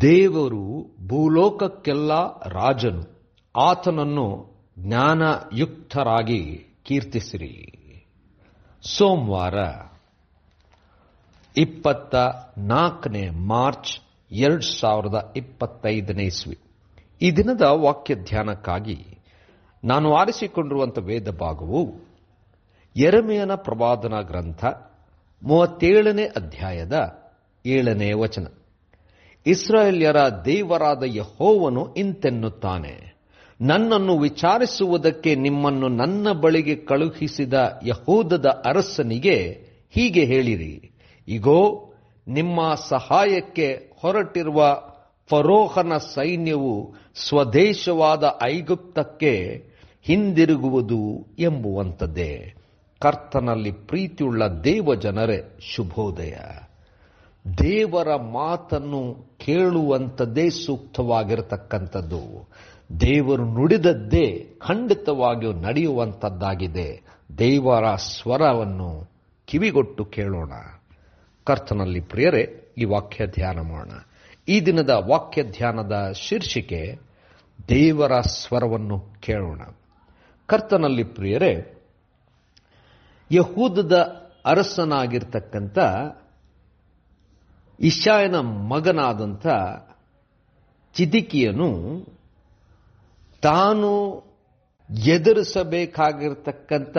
ದೇವರು ಭೂಲೋಕಕ್ಕೆಲ್ಲ ರಾಜನು. ಆತನನ್ನು ಜ್ಞಾನಯುಕ್ತರಾಗಿ ಕೀರ್ತಿಸಿರಿ. ಸೋಮವಾರ ಇಪ್ಪತ್ತ ನಾಲ್ಕನೇ ಮಾರ್ಚ್ ಎರಡು ಸಾವಿರದ ಇಪ್ಪತ್ತೈದನೇ ಇಸ್ವಿ. ಈ ದಿನದ ವಾಕ್ಯ ಧ್ಯಾನಕ್ಕಾಗಿ ನಾನು ಆರಿಸಿಕೊಂಡಿರುವಂಥ ವೇದ ಭಾಗವು ಎರಮೆಯನ ಪ್ರವಾದನಾ ಗ್ರಂಥ ಮೂವತ್ತೇಳನೇ ಅಧ್ಯಾಯದ ಏಳನೇ ವಚನ. ಇಸ್ರಾಯೇಲ್ಯರ ದೇವರಾದ ಯಹೋವನು ಇಂತೆನ್ನುತ್ತಾನೆ, ನನ್ನನ್ನು ವಿಚಾರಿಸುವುದಕ್ಕೆ ನಿಮ್ಮನ್ನು ನನ್ನ ಬಳಿಗೆ ಕಳುಹಿಸಿದ ಯಹೂದದ ಅರಸನಿಗೆ ಹೀಗೆ ಹೇಳಿರಿ, ಇಗೋ, ನಿಮ್ಮ ಸಹಾಯಕ್ಕೆ ಹೊರಟಿರುವ ಫರೋಹನ ಸೈನ್ಯವು ಸ್ವದೇಶವಾದ ಐಗುಪ್ತಕ್ಕೆ ಹಿಂದಿರುಗುವುದು ಎಂಬುವಂಥದ್ದೇ. ಕರ್ತನಲ್ಲಿ ಪ್ರೀತಿಯುಳ್ಳ ದೇವ ಜನರೇ ಶುಭೋದಯ. ದೇವರ ಮಾತನ್ನು ಕೇಳುವಂಥದ್ದೇ ಸೂಕ್ತವಾಗಿರತಕ್ಕಂಥದ್ದು. ದೇವರು ನುಡಿದದ್ದೇ ಖಂಡಿತವಾಗಿಯೂ ನಡೆಯುವಂಥದ್ದಾಗಿದೆ. ದೇವರ ಸ್ವರವನ್ನು ಕಿವಿಗೊಟ್ಟು ಕೇಳೋಣ. ಕರ್ತನಲ್ಲಿ ಪ್ರಿಯರೇ, ಈ ವಾಕ್ಯ ಧ್ಯಾನ ಮಾಡೋಣ. ಈ ದಿನದ ವಾಕ್ಯ ಧ್ಯಾನದ ಶೀರ್ಷಿಕೆ, ದೇವರ ಸ್ವರವನ್ನು ಕೇಳೋಣ. ಕರ್ತನಲ್ಲಿ ಪ್ರಿಯರೇ, ಯಹೂದದ ಅರಸನಾಗಿರ್ತಕ್ಕಂಥ ಇಶಾಯನ ಮಗನಾದಂಥ ಚಿದಿಕಿಯನು ತಾನು ಎದುರಿಸಬೇಕಾಗಿರ್ತಕ್ಕಂಥ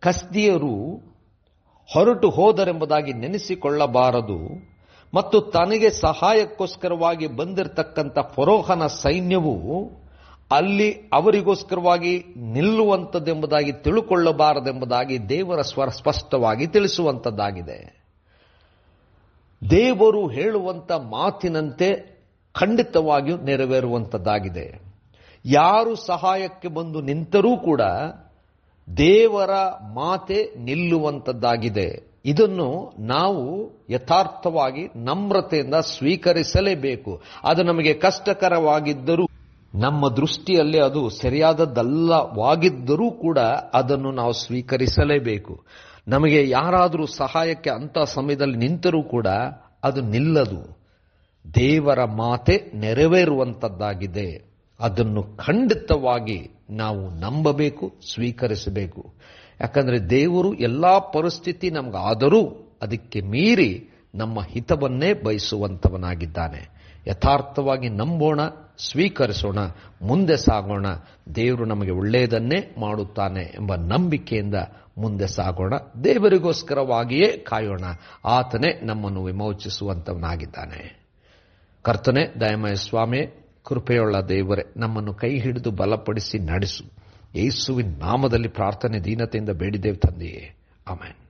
ಕಸ್ದಿಯರು ಹೊರಟು ಹೋದರೆಂಬುದಾಗಿ ನೆನೆಸಿಕೊಳ್ಳಬಾರದು ಮತ್ತು ತನಗೆ ಸಹಾಯಕ್ಕೋಸ್ಕರವಾಗಿ ಬಂದಿರತಕ್ಕಂಥ ಫರೋಹನ ಸೈನ್ಯವು ಅಲ್ಲಿ ಅವರಿಗೋಸ್ಕರವಾಗಿ ನಿಲ್ಲುವಂಥದ್ದೆಂಬುದಾಗಿ ತಿಳುಕೊಳ್ಳಬಾರದೆಂಬುದಾಗಿ ದೇವರ ಸ್ವರ ಸ್ಪಷ್ಟವಾಗಿ ತಿಳಿಸುವಂಥದ್ದಾಗಿದೆ. ದೇವರು ಹೇಳುವಂಥ ಮಾತಿನಂತೆ ಖಂಡಿತವಾಗಿಯೂ ನೆರವೇರುವಂಥದ್ದಾಗಿದೆ ಯಾರು ಸಹಾಯಕ್ಕೆ ಬಂದು ನಿಂತರೂ ಕೂಡ ದೇವರ ಮಾತೆ ನಿಲ್ಲುವಂಥದ್ದಾಗಿದೆ ಇದನ್ನು ನಾವು ಯಥಾರ್ಥವಾಗಿ ನಮ್ರತೆಯಿಂದ ಸ್ವೀಕರಿಸಲೇಬೇಕು. ಅದು ನಮಗೆ ಕಷ್ಟಕರವಾಗಿದ್ದರೂ, ನಮ್ಮ ದೃಷ್ಟಿಯಲ್ಲಿ ಅದು ಸರಿಯಾದದ್ದಲ್ಲವಾಗಿದ್ದರೂ ಕೂಡ ಅದನ್ನು ನಾವು ಸ್ವೀಕರಿಸಲೇಬೇಕು. ನಮಗೆ ಯಾರಾದರೂ ಸಹಾಯಕ್ಕೆ ಅಂಥ ಸಮಯದಲ್ಲಿ ನಿಂತರೂ ಕೂಡ ಅದು ನಿಲ್ಲದು. ದೇವರ ಮಾತೆ ನೆರವೇರುವಂಥದ್ದಾಗಿದೆ ಅದನ್ನು ಖಂಡಿತವಾಗಿ ನಾವು ನಂಬಬೇಕು, ಸ್ವೀಕರಿಸಬೇಕು. ಯಾಕಂದರೆ ದೇವರು ಎಲ್ಲ ಪರಿಸ್ಥಿತಿ ನಮಗಾದರೂ ಅದಕ್ಕೆ ಮೀರಿ ನಮ್ಮ ಹಿತವನ್ನೇ ಬಯಸುವಂಥವನಾಗಿದ್ದಾನೆ ಯಥಾರ್ಥವಾಗಿ ನಂಬೋಣ ಸ್ವೀಕರಿಸೋಣ, ಮುಂದೆ ಸಾಗೋಣ. ದೇವರು ನಮಗೆ ಒಳ್ಳೆಯದನ್ನೇ ಮಾಡುತ್ತಾನೆ ಎಂಬ ನಂಬಿಕೆಯಿಂದ ಮುಂದೆ ಸಾಗೋಣ. ದೇವರಿಗೋಸ್ಕರವಾಗಿಯೇ ಕಾಯೋಣ. ಆತನೇ ನಮ್ಮನ್ನು ವಿಮೋಚಿಸುವಂತವನಾಗಿದ್ದಾನೆ. ಕರ್ತನೆ, ದಯಮಯ ಸ್ವಾಮಿ, ಕೃಪೆಯುಳ್ಳ ದೇವರೇ, ನಮ್ಮನ್ನು ಕೈ ಹಿಡಿದು ಬಲಪಡಿಸಿ ನಡೆಸು. ಯೇಸುವಿನ ನಾಮದಲ್ಲಿ ಪ್ರಾರ್ಥನೆ, ದೀನತೆಯಿಂದ ಬೇಡಿದ್ದೇವೆ ತಂದೆಯೇ. ಆಮೇನ್.